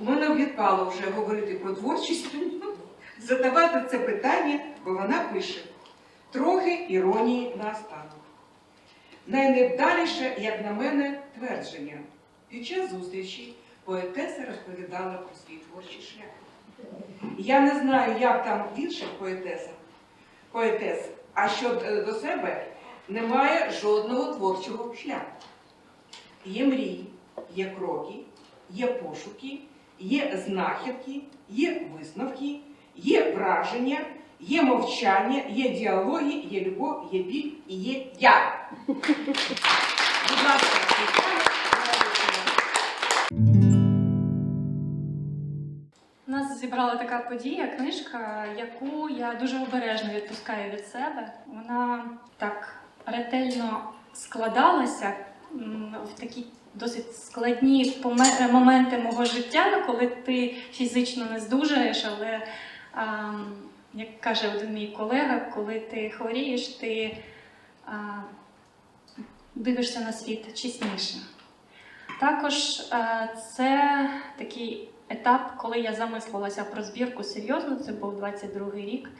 У мене відпало вже говорити про творчість, задавати це питання, бо вона пише трохи іронії на останок. Найневдаліше, як на мене, твердження. Під час зустрічі поетеса розповідала про свій творчий шлях. Я не знаю, як там в інших поетесах, поетес, а щодо до себе немає жодного творчого шляху. Є мрії, є кроки, є пошуки, є знахідки, є висновки, є враження, є мовчання, є діалоги, є любов, є біль і є я. Будь ласка, нас зібрала така подія, книжка, яку я дуже обережно відпускаю від себе. Вона так ретельно складалася в такі досить складні моменти мого життя, коли ти фізично не здужаєш, але як каже один мій колега, коли ти хворієш, ти дивишся на світ чесніше. Також це такий етап, коли я замислилася про збірку серйозно, це був 22-й рік.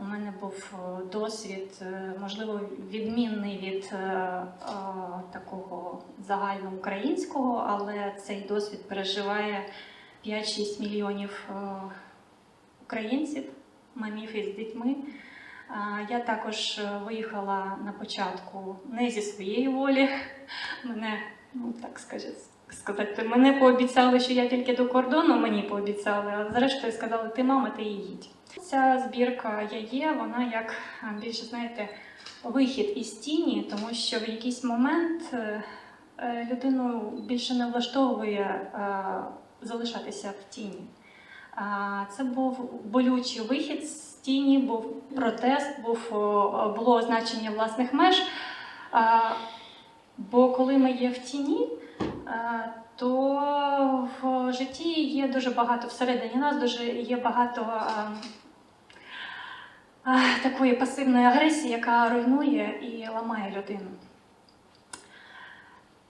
У мене був е, досвід, е, можливо, відмінний від е, такого загальноукраїнського, але цей досвід переживає 5-6 мільйонів українців, мамів із дітьми. Я також виїхала на початку не зі своєї волі. Мене, ну так сказати, мене пообіцяли, що я тільки до кордону мені пообіцяли, а зрештою сказали, ти мама, ти їдь. Ця збірка я є, вона як більше, знаєте, вихід із тіні, тому що в якийсь момент е, е, людину більше не влаштовує е, залишатися в тіні. Це був болючий вихід з тіні, був протест, був, було означення власних меж. Бо коли ми є в тіні, е, то в житті є дуже багато всередині нас, дуже є багато е, е, такої пасивної агресії, яка руйнує і ламає людину.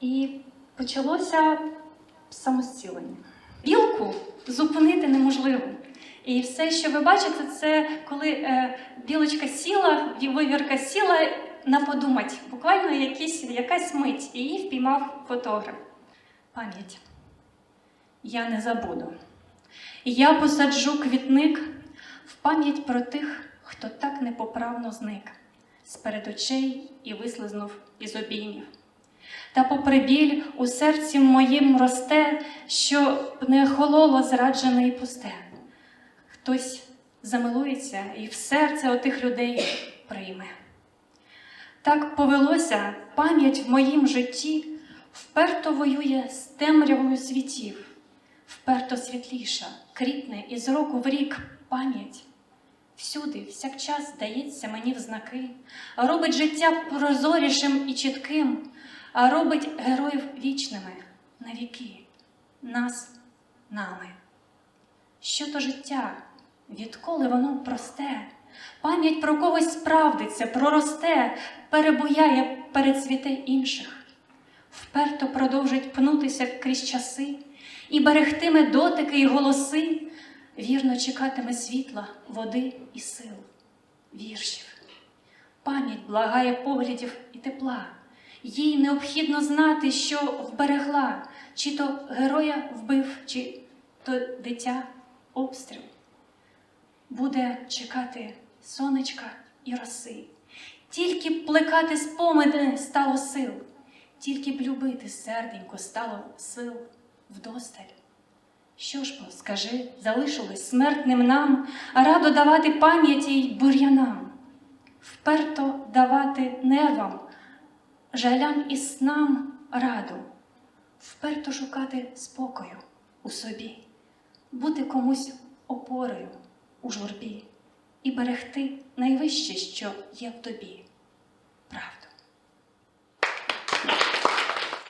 І почалося самозцілення. Білку зупинити неможливо. І все, що ви бачите, це коли е, білочка сіла, вивірка сіла на подумать. Буквально якісь, якась мить, і її впіймав фотограф. Пам'ять. Я не забуду. Я посаджу квітник в пам'ять про тих, хто так непоправно зник з перед очей і вислизнув із обіймів. Та попри біль у серці моїм росте, що не хололо зраджене і пусте. Хтось замилується і в серце отих людей прийме. Так повелося, пам'ять в моїм житті вперто воює з темрявою світів, вперто світліша, кріпне із року в рік пам'ять. Всюди, всякчас здається мені в знаки, робить життя прозорішим і чітким, а робить героїв вічними навіки, нас нами. Що то життя, відколи воно просте, пам'ять про когось справдиться, проросте, перебуяє, перецвіте інших, вперто продовжить пнутися крізь часи і берегтиме дотики й голоси, вірно чекатиме світла, води і сил, віршів. Пам'ять благає поглядів і тепла. Їй необхідно знати, що вберегла, чи то героя вбив, чи то дитя обстріл. Буде чекати сонечка і роси, тільки б плекати спомини стало сил, тільки б любити серденько стало сил вдосталь. Що ж бо, скажи, залишилось смертним нам, а радо давати пам'яті й бур'янам, вперто давати нервам, жалям і снам раду, вперто шукати спокою у собі, бути комусь опорою у журбі і берегти найвище, що є в тобі правду.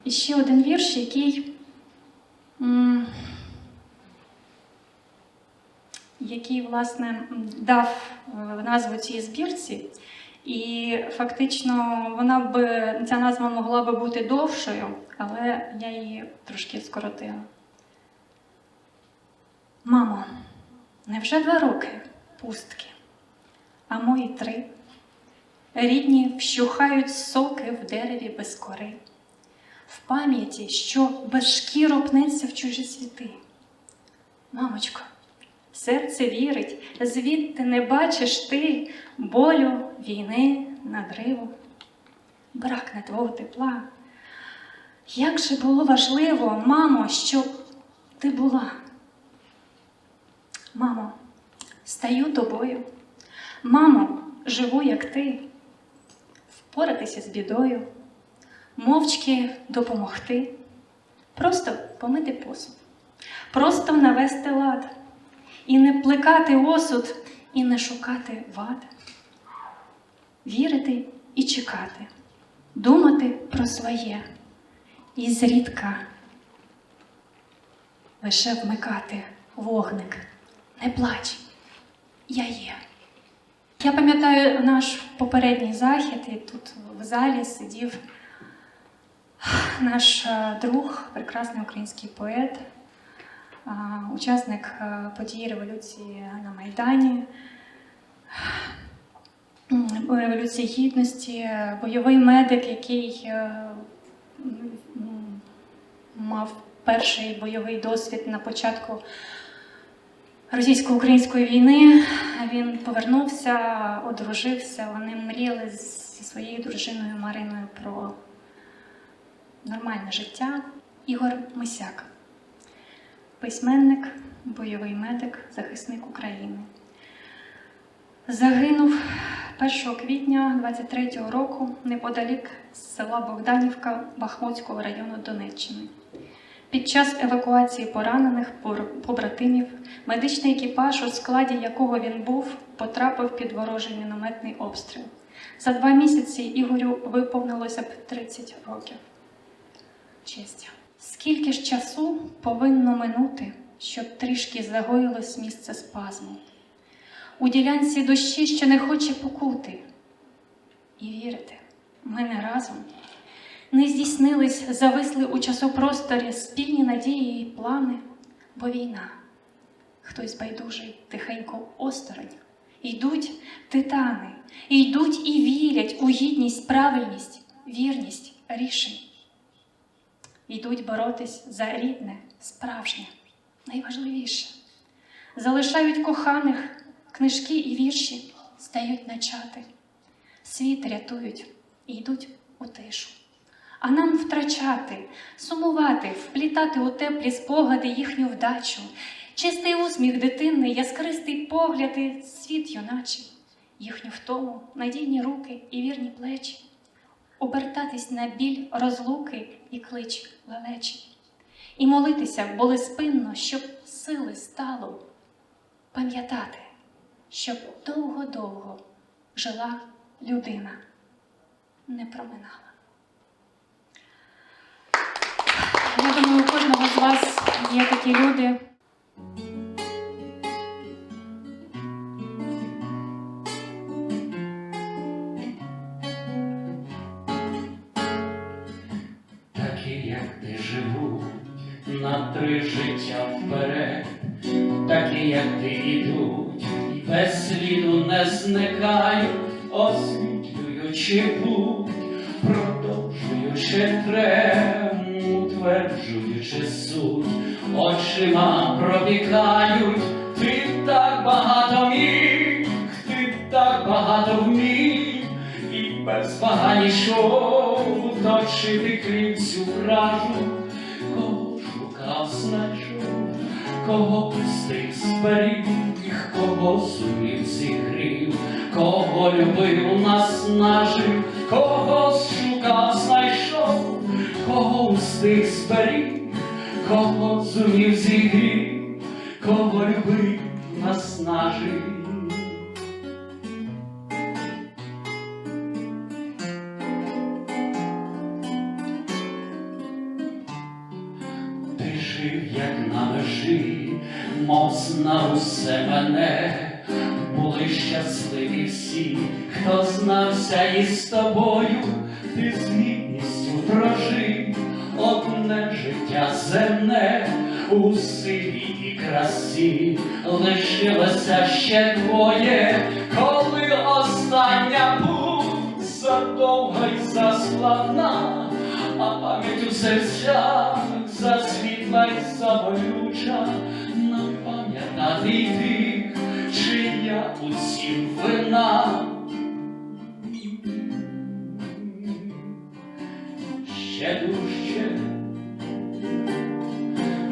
І ще один вірш, який, який власне дав е, назву цій збірці. І фактично вона б ця назва могла би бути довшою, але я її трошки скоротила. Мамо, невже два роки пустки, а мої три? Рідні вщухають соки в дереві без кори, в пам'яті, що без шкіру пнеться в чужі світи. Мамочко, серце вірить, звідти не бачиш ти болю, війни, надриву, бракне твого тепла. Як же було важливо, мамо, щоб ти була. Мамо, стаю тобою. Мамо, живу, як ти, впоратися з бідою, мовчки допомогти, просто помити посуд, просто навести лад, і не плекати осуд, і не шукати вад, вірити і чекати, думати про своє, і зрідка лише вмикати вогник. Не плач, я є. Я пам'ятаю наш попередній захід, і тут в залі сидів наш е, друг, прекрасний український поет, учасник е, подій революції на Майдані, Революції Гідності, бойовий медик, який е, мав перший бойовий досвід на початку російсько-української війни. Він повернувся, одружився. Вони мріяли зі своєю дружиною Мариною про нормальне життя. Ігор Мисяк, письменник, бойовий медик, захисник України. Загинув 1 квітня 23-го року неподалік з села Богданівка Бахмутського району Донеччини. Під час евакуації поранених побратимів медичний екіпаж, у складі якого він був, потрапив під ворожий мінометний обстріл. За два місяці Ігорю виповнилося б 30 років. Честь. Скільки ж часу повинно минути, щоб трішки загоїлось місце спазму? У ділянці душі, що не хоче покути. І вірите, ми не разом не здійснились, зависли у часопросторі спільні надії і плани, бо війна. Хтось байдужий, тихенько осторонь. Йдуть титани, йдуть і вірять у гідність, правильність, вірність рішень. Йдуть боротись за рідне, справжнє, найважливіше. Залишають коханих, книжки і вірші стають начати. Світ рятують і йдуть у тишу. А нам втрачати, сумувати, вплітати у теплі спогади їхню вдачу, чистий усміх дитини, яскристий погляд і світ юначий, їхню втому, надійні руки і вірні плечі, обертатись на біль розлуки і клич лелечі, і молитися болеспинно, щоб сили стало, пам'ятати, щоб довго-довго жила людина, не проминала. Я думаю, у кожного з вас є такі люди. Три життя вперед, такі, як ти ідуть, і без сліду не зникають, освітлюючи путь, продовжуючи трем, утверджуючи суть, очима пробікають, ти так багато міг, ти так багато вмів, і без вагань йшов точити крицю вражу, кого знайшов, кого пустих зберіг, кого сумів зігрів, кого любив, наснажив, кого шукав, знайшов, кого пустих зберіг, кого зумів зігрів, кого любив, наснажив. Мов знав усе мене, були щасливі всі, хто знався із тобою, ти з гідністю прожив одне життя земне, у силі і красі лишилося ще двоє, коли остання путь задовга й заславна, а пам'ять у серцях засвітла й заболюча, напам'ятати й чи чия усім вина. Ще дужче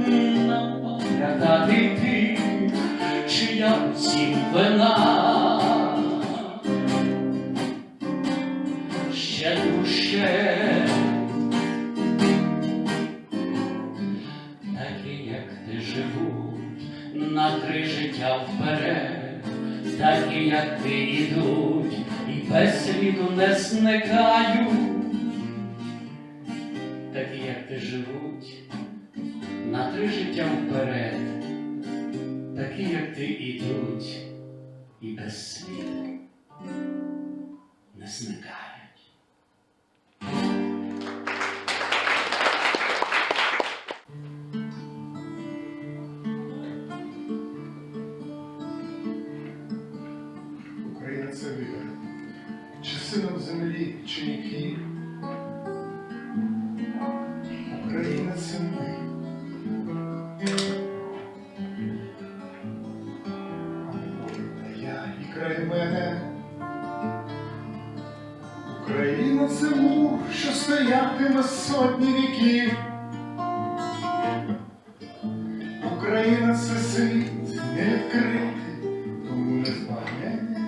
нам напам'ятати тих, чия усім вина. Три життя вперед, такі, як ти ідуть, і без сліду не зникають такі, як ти живуть, на три життя вперед, такі, як ти ідуть, і без сліду не зникають. Віків. Україна це світ не відкритий, тому не збагнений.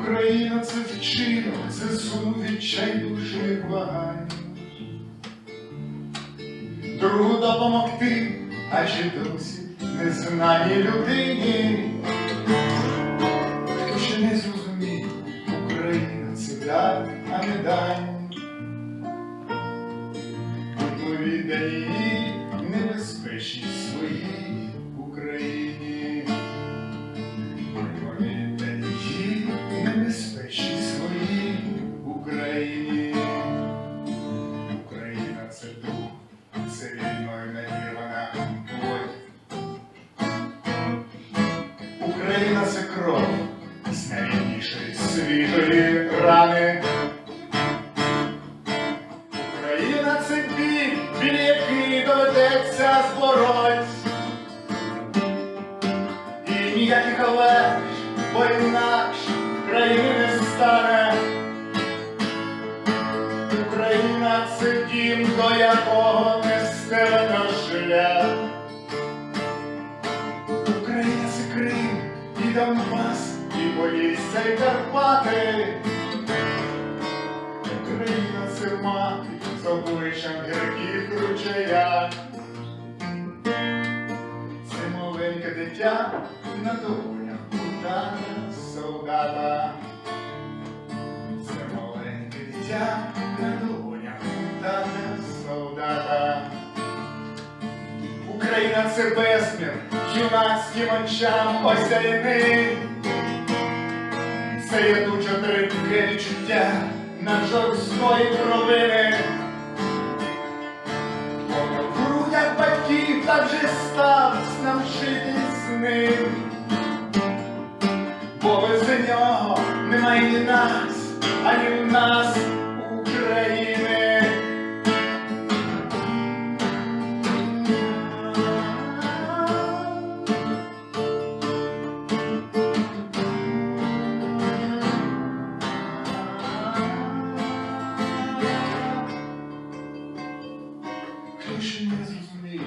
Україна це вчинок, це сум відчайдушних вагань. Другу допомогти, а чи досі незнаній людині. Це безмір юнацьким очам осяяни. Це єдуче трипке відчуття на жорсткої провини. Бо грудях батьків так же сталось нам жити з ним. Бо без нього немає ні нас, ані в нас ще не зрозумів,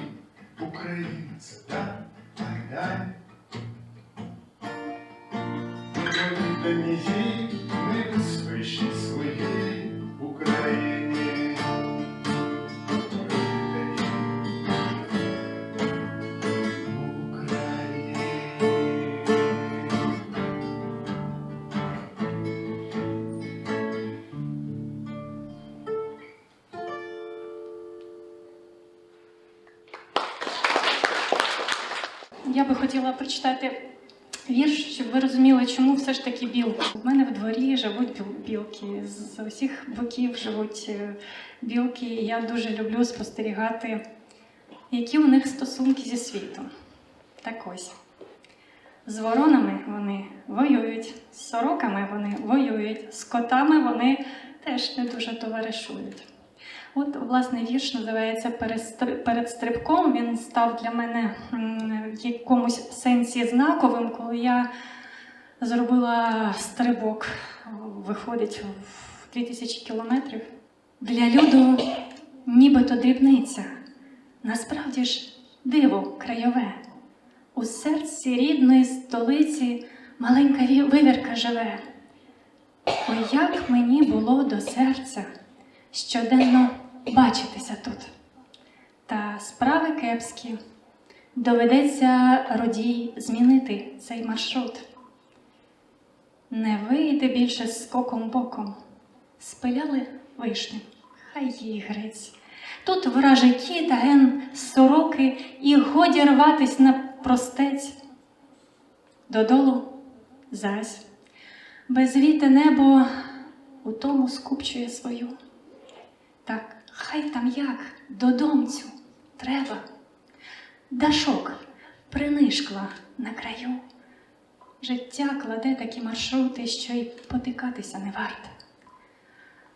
Україна це так, так далі. Ми віддані їй прочитати вірш, щоб ви розуміли, чому все ж таки білки. У мене в дворі живуть білки. З усіх боків живуть е, білки. Я дуже люблю спостерігати які у них стосунки зі світом. Так ось. З воронами вони воюють, з сороками вони воюють, з котами вони теж не дуже товаришують. От, власне, вірш називається Перед стрибком. Він став для мене в якомусь сенсі знаковим, коли я зробила стрибок, виходить в 2000 кілометрів. Для люду нібито дрібниця. Насправді ж диво краєве. У серці рідної столиці маленька вивірка живе. Ой, як мені було до серця щоденно бачитися тут. Та справи кепські. Доведеться родій змінити цей маршрут. Не вийде більше скоком боком. Спиляли вишню, хай їй грець. Тут вражий кіт, ген сороки, і годі рватись на простець. Додолу зась, безвіте небо у тому скупчує свою. Так, хай там як, додомцю треба. Дашок принишкла на краю. Життя кладе такі маршрути, що й потикатися не варто.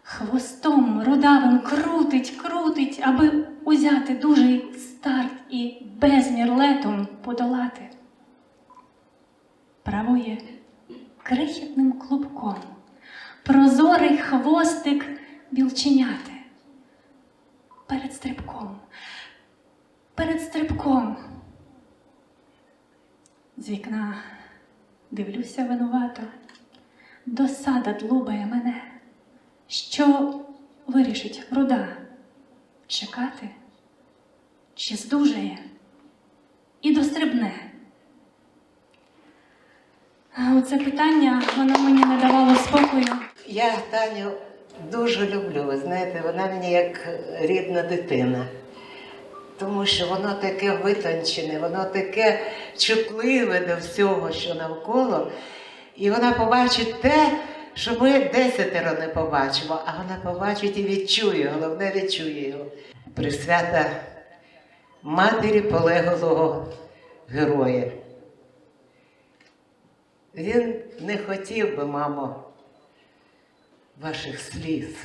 Хвостом рудавим крутить, крутить, аби узяти дужий старт і безмір летом подолати. Правує крихітним клубком, прозорий хвостик білченяти. Перед стрибком, перед стрибком. З вікна дивлюся винувато, досада длубає мене. Що вирішить руда? Чекати? Чи здужає і дострибне? Оце питання воно мені не давало спокою. Я Таню дуже люблю. Ви знаєте, вона мені як рідна дитина. Тому що воно таке витончене, воно таке чутливе до всього, що навколо. І вона побачить те, що ми десятеро не побачимо, а вона побачить і відчує, головне відчує його. Присвята матері полеглого героя. Він не хотів би, мамо, ваших сліз.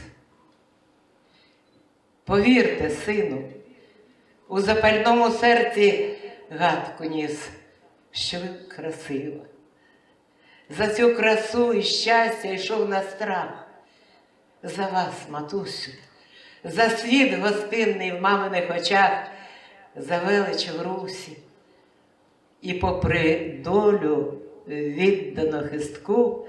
Повірте, сину, у запальному серці гадку ніс, що ви красива. За цю красу і щастя йшов на страх. За вас, матусю, за світ гостинний в маминих очах, за велич в русі. І попри долю віддано хистку,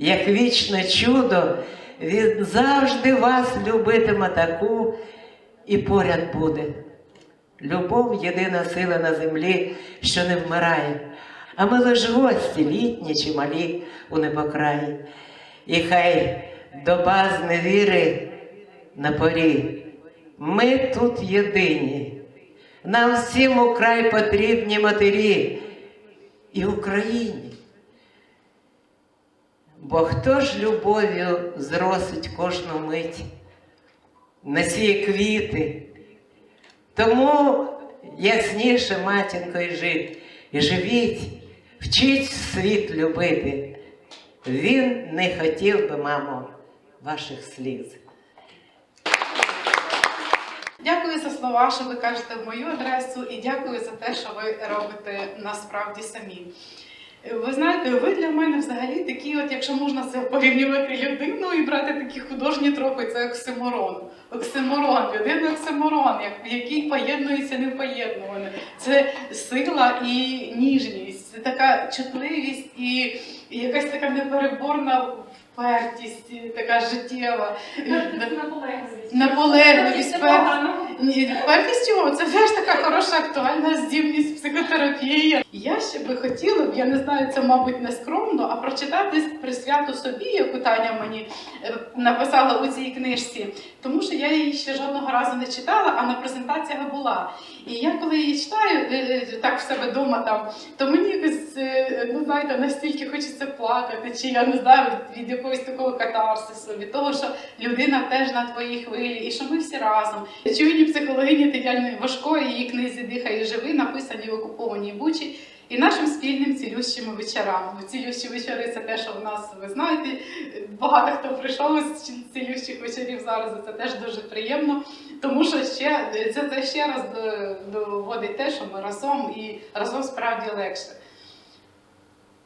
як вічне чудо, він завжди вас любитиме таку і поряд буде. Любов єдина сила на землі, що не вмирає, а ми лиш гості, літні чи малі у небокраї. І хай доба зневіри на порі. Ми тут єдині. Нам всім украй потрібні матері і Україні. Бо хто ж любов'ю зросить кожну мить, насіє квіти, тому ясніше матінкою жить і живіть, вчіть світ любити. Він не хотів би, мамо, ваших сліз. Дякую за слова, що ви кажете в мою адресу, і дякую за те, що ви робите насправді самі. Ви знаєте, ви для мене взагалі такі, от якщо можна це порівнювати людину і брати такі художні тропи, це оксиморон. Оксиморон, людина оксиморон, як- в якій поєднується непоєднуване. Це сила і ніжність, це така чутливість і якась така непереборна впертість, така життєва. Наполегливість, впертість. Ні, впертість чого? Це теж така хороша актуальна здібність психотерапії. Я ще би хотіла б, я не знаю, це мабуть не скромно, а прочитати присвяту собі, яку Таня мені е, написала у цій книжці. Тому що я її ще жодного разу не читала, а на презентаціях була. І я коли її читаю, е, е, так в себе вдома там, то мені якось, е, ну знаєте, настільки хочеться плакати, чи я не знаю, від якогось такого катарсису, від того, що людина теж на твоїй хвилі, і що ми всі разом. Чуйні психологині Тетяни Важкої, її книзі Дихай і живи, написані в окупованій Бучі. І нашим спільним цілющими вечорам. Бо цілющі вечори це те, що в нас, ви знаєте, багато хто прийшов з цілющих вечорів зараз, і це теж дуже приємно. Тому що ще це, це ще раз доводить те, що ми разом і разом справді легше.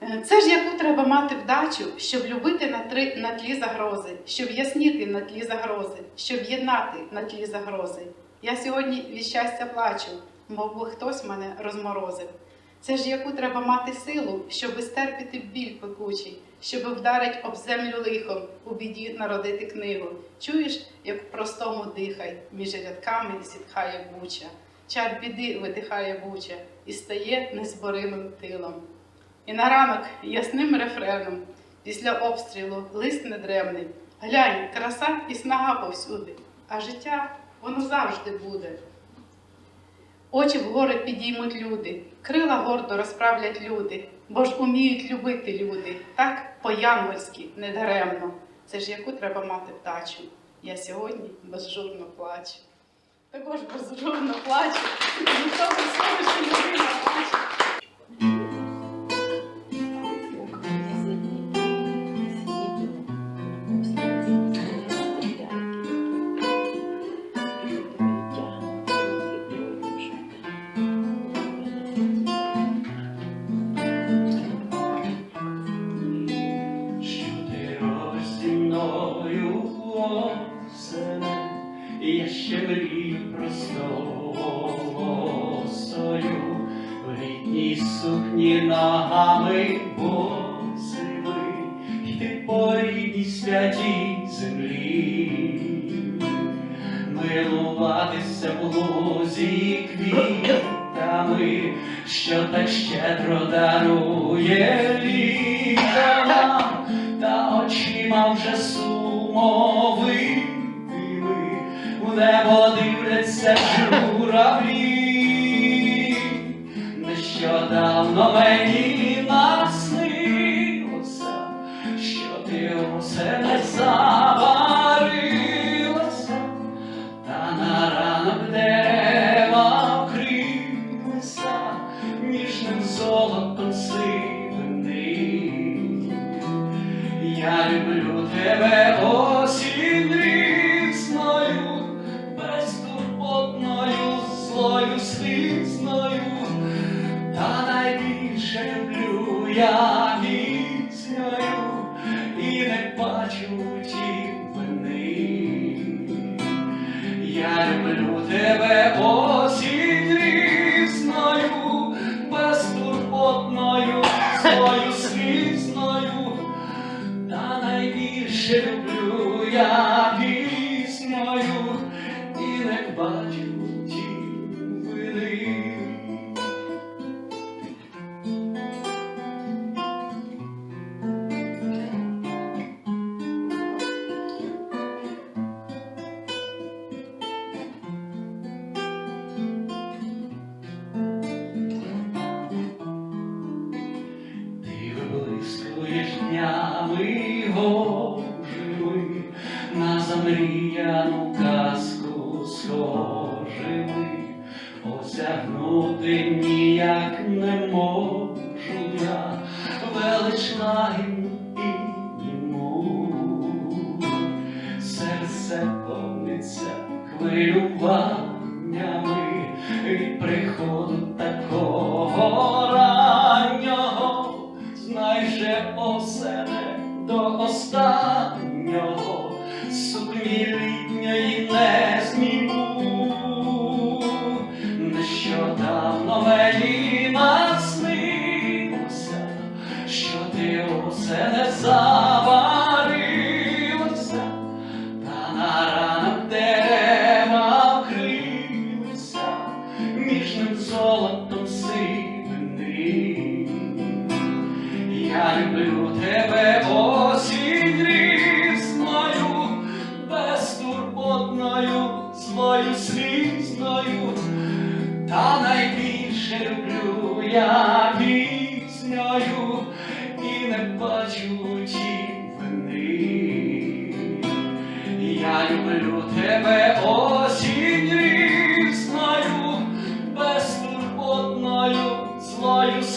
Е, Це ж яку треба мати вдачу, щоб любити на, три, на тлі загрози, щоб ясніти на тлі загрози, щоб єднати на тлі загрози. Я сьогодні від щастя плачу, мов би хтось мене розморозив. Це ж яку треба мати силу, щоб стерпіти біль пекучий, щоб вдарить об землю лихом, у біді народити книгу. Чуєш, як простому дихай, між рядками зітхає буча, чар біди видихає буча і стає незборимим тилом. І на ранок ясним рефреном, після обстрілу лист недремний. Глянь, краса і снага повсюди, а життя воно завжди буде. Очі вгори підіймуть люди, крила гордо розправлять люди, бо ж уміють любити люди, так по-янгольськи, недаремно. Це ж яку треба мати вдачу. Я сьогодні безжурно плачу. Також безжурно плачу. Ніхто не слово, що людина плаче. І я ще мрію простою, в літній сукні ногами босими, йти по рідній святій землі, милуватися в лузі квітами, що так щедро дарує літо нам, та очима вже сумовитими, в небо дивляться журавлі. Нещодавно мені наснилося, що ти усе не заварилася, та на ранок дерева вкрилися ніжним золотом сивини. Я люблю тебе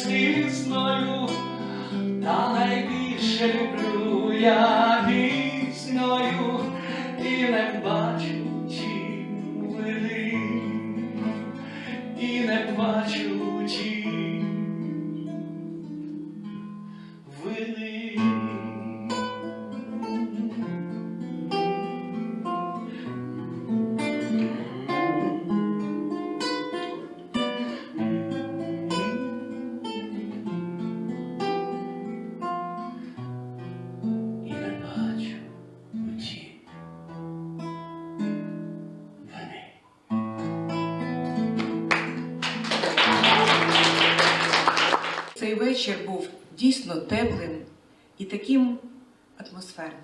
злою знаю, та найбільше люблю я атмосферним.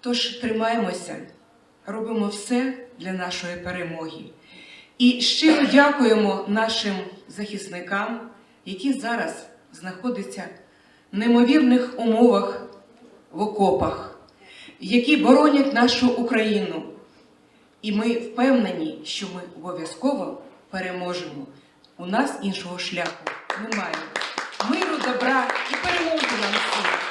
Тож тримаємося, робимо все для нашої перемоги. І щиро дякуємо нашим захисникам, які зараз знаходяться в неймовірних умовах в окопах, які боронять нашу Україну. І ми впевнені, що ми обов'язково переможемо. У нас іншого шляху немає. Миру, добра і перемоги нам!